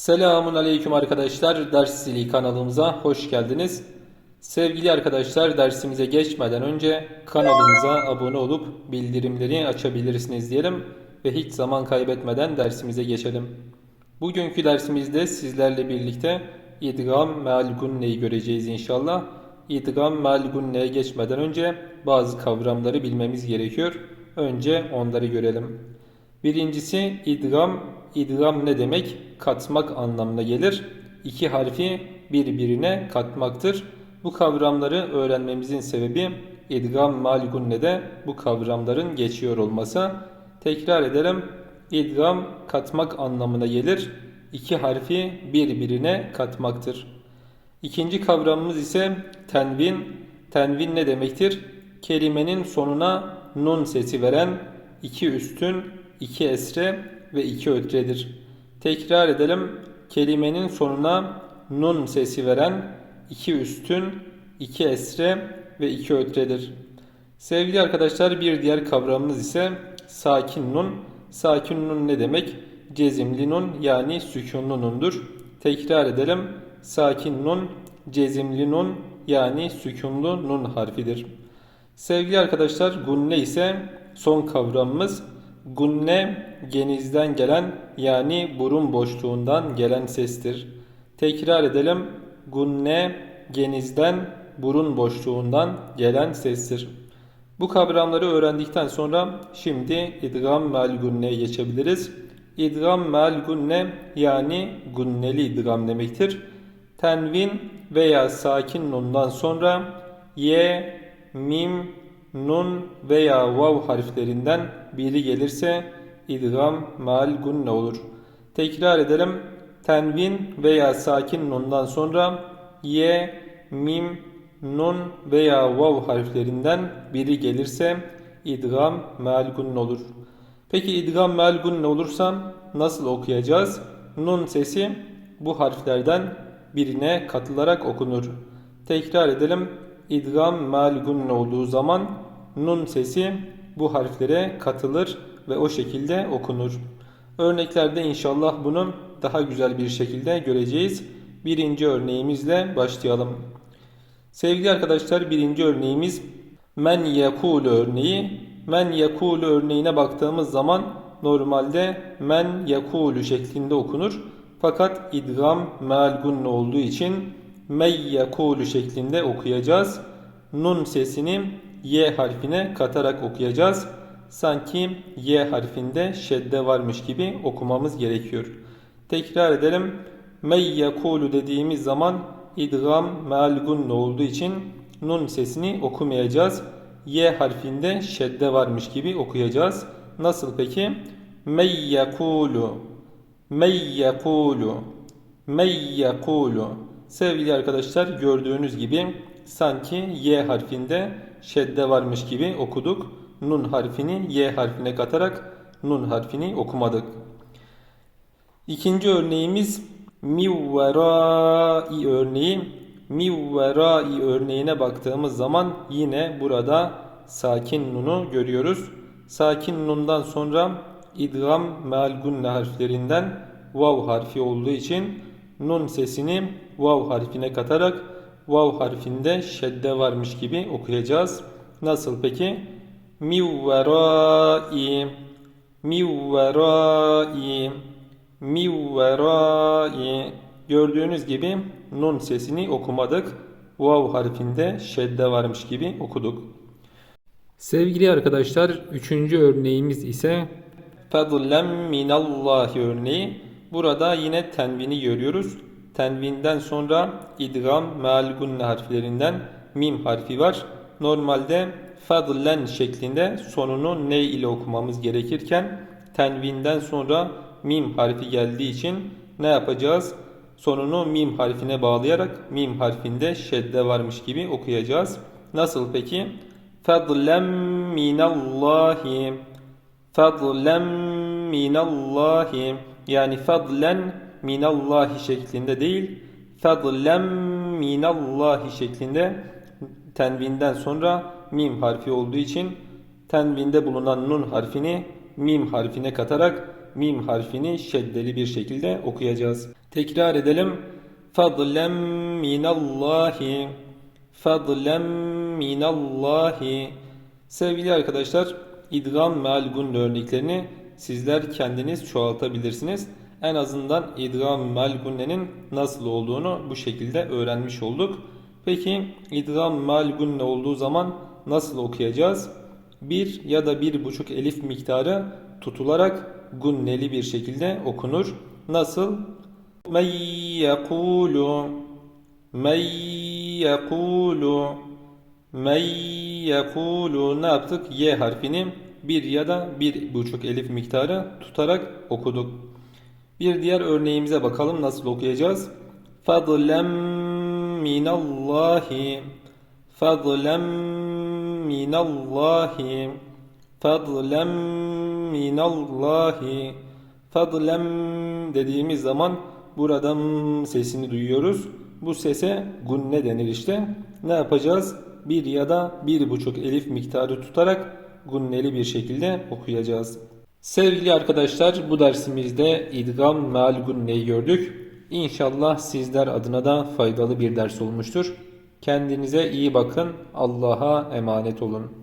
Selamun Aleyküm arkadaşlar. Ders Zili kanalımıza hoş geldiniz. Sevgili arkadaşlar dersimize geçmeden önce kanalımıza abone olup bildirimleri açabilirsiniz diyelim ve hiç zaman kaybetmeden dersimize geçelim. Bugünkü dersimizde sizlerle birlikte idgam meal gunne'yi göreceğiz inşallah. İdgam meal gunne'ye geçmeden önce bazı kavramları bilmemiz gerekiyor. Önce onları görelim. Birincisi idgam. İdgam ne demek? Katmak anlamına gelir. İki harfi birbirine katmaktır. Bu kavramları öğrenmemizin sebebi idgam malgunne'de bu kavramların geçiyor olması. Tekrar edelim. İdgam katmak anlamına gelir. İki harfi birbirine katmaktır. İkinci kavramımız ise tenvin. Tenvin ne demektir? Kelimenin sonuna nun sesi veren iki üstün, iki esre ve iki ötredir. Tekrar edelim. Kelimenin sonuna nun sesi veren iki üstün, iki esre ve iki ötredir. Sevgili arkadaşlar bir diğer kavramımız ise sakin nun. Sakin nun ne demek? Cezimli nun yani sükunlu nundur. Tekrar edelim. Sakin nun, cezimli nun yani sükunlu nun harfidir. Sevgili arkadaşlar gunne ise son kavramımız. Gunne genizden gelen yani burun boşluğundan gelen sestir. Tekrar edelim. Gunne genizden burun boşluğundan gelen sestir. Bu kavramları öğrendikten sonra şimdi idgam meal gunne'ye geçebiliriz. İdgam meal gunne yani gunneli idgam demektir. Tenvin veya sakin nundan sonra ye, mim, nun veya vav harflerinden biri gelirse idgam meal gunne olur. Tekrar edelim. Tenvin veya sakin nundan sonra ye, mim, nun veya vav harflerinden biri gelirse idgam meal gunne olur. Peki idgam meal gunne olursa nasıl okuyacağız? Nun sesi bu harflerden birine katılarak okunur. Tekrar edelim. İdgam meal gunne olduğu zaman nun sesi bu harflere katılır ve o şekilde okunur. Örneklerde inşallah bunu daha güzel bir şekilde göreceğiz. Birinci örneğimizle başlayalım. Sevgili arkadaşlar birinci örneğimiz men yakulu örneği. Men yakulu örneğine baktığımız zaman normalde men yakulu şeklinde okunur. Fakat idgam meal gunne olduğu için mey yakulu şeklinde okuyacağız. Nun sesini y harfine katarak okuyacağız. Sanki y harfinde şedde varmış gibi okumamız gerekiyor. Tekrar edelim. Mey yakulu dediğimiz zaman idgam meal gunne olduğu için nun sesini okumayacağız. Y harfinde şedde varmış gibi okuyacağız. Nasıl peki? Mey yakulu Mey yakulu Mey yakulu Sevgili arkadaşlar gördüğünüz gibi sanki Y harfinde şedde varmış gibi okuduk. Nun harfini Y harfine katarak nun harfini okumadık. İkinci örneğimiz mivverai örneği. Mivverai örneğine baktığımız zaman yine burada sakin nunu görüyoruz. Sakin nundan sonra idgam meal harflerinden vav harfi olduğu için nun sesini vav harfine katarak vav harfinde şedde varmış gibi okuyacağız. Nasıl peki? Mivverai Mivverai Mivverai Gördüğünüz gibi nun sesini okumadık. Vav harfinde şedde varmış gibi okuduk. Sevgili arkadaşlar üçüncü örneğimiz ise Fadlem minallahi örneği. Burada yine tenvini görüyoruz. Tenvinden sonra idgam meal gunne harflerinden mim harfi var. Normalde fadlen şeklinde sonunu ne ile okumamız gerekirken tenvinden sonra mim harfi geldiği için ne yapacağız? Sonunu mim harfine bağlayarak mim harfinde şedde varmış gibi okuyacağız. Nasıl peki? Fadlem minallahi Fadlem minallahi Yani fadlen minallahi şeklinde değil Fadlem minallahi şeklinde tenvinden sonra mim harfi olduğu için tenvinde bulunan nun harfini mim harfine katarak mim harfini şeddeli bir şekilde okuyacağız. Tekrar edelim. Fadlem minallahi. Fadlem minallahi. Sevgili arkadaşlar, idgam meal örneklerini sizler kendiniz çoğaltabilirsiniz. En azından idgam meal gunnenin nasıl olduğunu bu şekilde öğrenmiş olduk. Peki idgam meal gunne olduğu zaman nasıl okuyacağız? Bir ya da bir buçuk elif miktarı tutularak gunneli bir şekilde okunur. Nasıl? Men yekulu Men yekulu Men yekulu ne yaptık? Y harfini bir ya da bir buçuk elif miktarı tutarak okuduk. Bir diğer örneğimize bakalım nasıl okuyacağız. Fadlem minallahi Fadlem minallahi Fadlem minallahi Fadlem dediğimiz zaman buradan sesini duyuyoruz. Bu sese gunne denir işte. Ne yapacağız? Bir ya da bir buçuk elif miktarı tutarak gunneli bir şekilde okuyacağız. Sevgili arkadaşlar bu dersimizde idgam meal gunneyi gördük. İnşallah sizler adına da faydalı bir ders olmuştur. Kendinize iyi bakın. Allah'a emanet olun.